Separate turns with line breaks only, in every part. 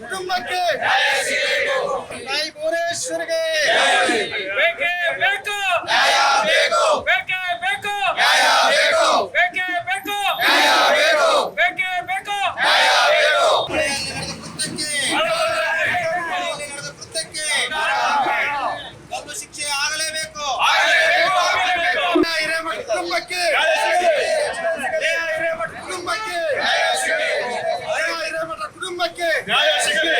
ಕುಟುಂಬಕ್ಕೆ ನಾಯಿ ಭುವನೇಶ್ವರಿಗೆ ನ್ಯಾಯ
ಸಿಗಲಿ.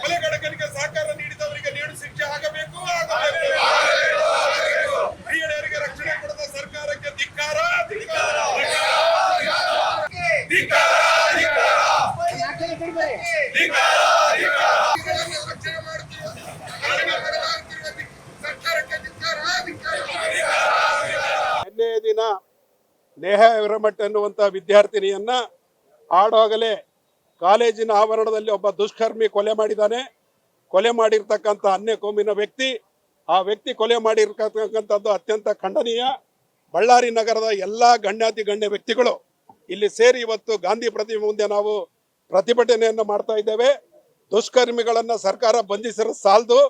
ಕೊಲೆಗಡಕನಿಗೆ ಸಹಕಾರ ನೀಡಿದವರಿಗೆ ನೀಡು ಶಿಕ್ಷೆ ಆಗಬೇಕು ಆಗಬೇಕು. ಮಹಿಳೆಯರಿಗೆ ರಕ್ಷಣೆ ಕೊಡದ ಸರ್ಕಾರಕ್ಕೆ ಧಿಕ್ಕಾರ ಧಿಕ್ಕಾರ ಧಿಕ್ಕಾರ ಧಿಕ್ಕಾರ ರಕ್ಷಣೆ ಮಾಡುತ್ತಿರುವ ಸರ್ಕಾರಕ್ಕೆ ಧಿಕ್ಕಾರ ಧಿಕ್ಕಾರ
ನಿನ್ನೆ ದಿನ ನೇಹ ವಿರಮಠ್ ಅನ್ನುವಂಥ ವಿದ್ಯಾರ್ಥಿನಿಯನ್ನ ಆಡೋಗಲೇ ಕಾಲೇಜಿನ ಆವರಣದಲ್ಲಿ ಒಬ್ಬ ದುಷ್ಕರ್ಮಿ ಕೊಲೆ ಮಾಡಿದ್ದಾನೆ. ಕೊಲೆ ಮಾಡಿರ್ತಕ್ಕಂಥ ಅನ್ಯ ಕೋಮಿನ ವ್ಯಕ್ತಿ, ಆ ವ್ಯಕ್ತಿ ಕೊಲೆ ಮಾಡಿರ್ತಕ್ಕಂಥದ್ದು ಅತ್ಯಂತ ಖಂಡನೀಯ. ಬಳ್ಳಾರಿ ನಗರದ ಎಲ್ಲ ಗಣ್ಯಾತಿ ಗಣ್ಯ ವ್ಯಕ್ತಿಗಳು ಇಲ್ಲಿ ಸೇರಿ ಇವತ್ತು ಗಾಂಧಿ ಪ್ರತಿಮೆ ಮುಂದೆ ನಾವು ಪ್ರತಿಭಟನೆಯನ್ನು ಮಾಡ್ತಾ ಇದ್ದೇವೆ. ದುಷ್ಕರ್ಮಿಗಳನ್ನು ಸರ್ಕಾರ ಬಂಧಿಸಿರೋ ಸಾಲದು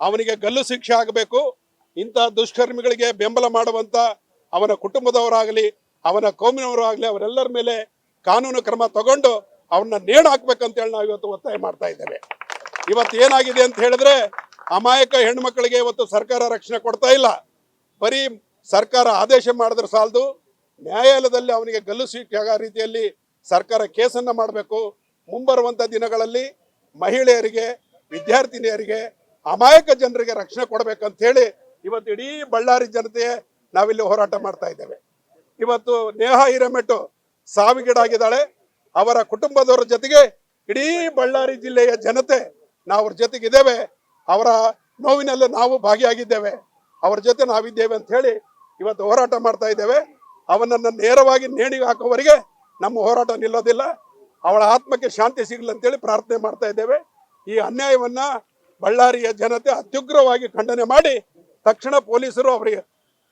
ಅವನಿಗೆ ಗಲ್ಲು ಶಿಕ್ಷೆ ಆಗಬೇಕು. ಇಂತಹ ದುಷ್ಕರ್ಮಿಗಳಿಗೆ ಬೆಂಬಲ ಮಾಡುವಂತ ಅವನ ಕುಟುಂಬದವರಾಗಲಿ, ಅವನ ಕೋಮಿನವರಾಗಲಿ, ಅವರೆಲ್ಲರ ಮೇಲೆ ಕಾನೂನು ಕ್ರಮ ತಗೊಂಡು ಅವನ್ನ ನೇಣು ಹಾಕ್ಬೇಕಂತೇಳಿ ನಾವು ಇವತ್ತು ಒತ್ತಾಯ ಮಾಡ್ತಾ ಇದ್ದೇವೆ. ಇವತ್ತು ಏನಾಗಿದೆ ಅಂತ ಹೇಳಿದ್ರೆ ಅಮಾಯಕ ಹೆಣ್ಮಕ್ಳಿಗೆ ಇವತ್ತು ಸರ್ಕಾರ ರಕ್ಷಣೆ ಕೊಡ್ತಾ ಇಲ್ಲ. ಬರೀ ಸರ್ಕಾರ ಆದೇಶ ಮಾಡಿದ್ರೆ ಸಾಲದು, ನ್ಯಾಯಾಲಯದಲ್ಲಿ ಅವನಿಗೆ ಗಲ್ಲು ಸಿಕ್ಕ ರೀತಿಯಲ್ಲಿ ಸರ್ಕಾರ ಕೇಸನ್ನ ಮಾಡಬೇಕು. ಮುಂಬರುವಂಥ ದಿನಗಳಲ್ಲಿ ಮಹಿಳೆಯರಿಗೆ, ವಿದ್ಯಾರ್ಥಿನಿಯರಿಗೆ, ಅಮಾಯಕ ಜನರಿಗೆ ರಕ್ಷಣೆ ಕೊಡಬೇಕಂತ ಹೇಳಿ ಇವತ್ತು ಇಡೀ ಬಳ್ಳಾರಿ ಜನತೆ ನಾವಿಲ್ಲಿ ಹೋರಾಟ ಮಾಡ್ತಾ ಇದ್ದೇವೆ. ಇವತ್ತು ನೇಹಾ ಹಿರೇಮೆಟ್ಟು ಸಾವಿಗೀಡಾಗಿದ್ದಾಳೆ. ಅವರ ಕುಟುಂಬದವರ ಜೊತೆಗೆ ಇಡೀ ಬಳ್ಳಾರಿ ಜಿಲ್ಲೆಯ ಜನತೆ ನಾವು ಅವ್ರ ಜೊತೆಗಿದ್ದೇವೆ ಅವರ ನೋವಿನಲ್ಲೂ ನಾವು ಭಾಗಿಯಾಗಿದ್ದೇವೆ. ಅವ್ರ ಜೊತೆ ನಾವಿದ್ದೇವೆ ಅಂತ ಹೇಳಿ ಇವತ್ತು ಹೋರಾಟ ಮಾಡ್ತಾ ಇದ್ದೇವೆ. ಅವನನ್ನು ನೇರವಾಗಿ ನೇಣಿಗೆ ಹಾಕೋವರೆಗೆ ನಮ್ಮ ಹೋರಾಟ ನಿಲ್ಲೋದಿಲ್ಲ. ಅವಳ ಆತ್ಮಕ್ಕೆ ಶಾಂತಿ ಸಿಗಲಿ ಅಂತೇಳಿ ಪ್ರಾರ್ಥನೆ ಮಾಡ್ತಾ ಇದ್ದೇವೆ. ಈ ಅನ್ಯಾಯವನ್ನ ಬಳ್ಳಾರಿಯ ಜನತೆ ಅತ್ಯುಗ್ರವಾಗಿ ಖಂಡನೆ ಮಾಡಿ ತಕ್ಷಣ ಪೊಲೀಸರು ಅವರಿಗೆ,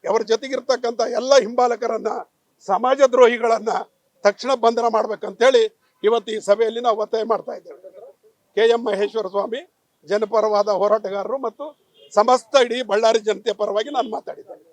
ಅವರ ಜೊತೆಗಿರ್ತಕ್ಕಂಥ ಎಲ್ಲ ಹಿಂಬಾಲಕರನ್ನ ಸಮಾಜ ದ್ರೋಹಿಗಳನ್ನ ತಕ್ಷಣ ಬಂಧನ ಮಾಡ್ಬೇಕಂತೇಳಿ ಇವತ್ತು ಈ ಸಭೆಯಲ್ಲಿ ನಾವು ಒತ್ತಾಯ ಮಾಡ್ತಾ ಇದ್ದೇವೆ. ಕೆ ಎಂ ಮಹೇಶ್ವರ ಸ್ವಾಮಿ, ಜನಪರವಾದ ಹೋರಾಟಗಾರರು ಮತ್ತು ಸಮಸ್ತ ಇಡೀ ಬಳ್ಳಾರಿ ಜನತೆಯ ಪರವಾಗಿ ನಾನು ಮಾತಾಡಿದ್ದೇನೆ.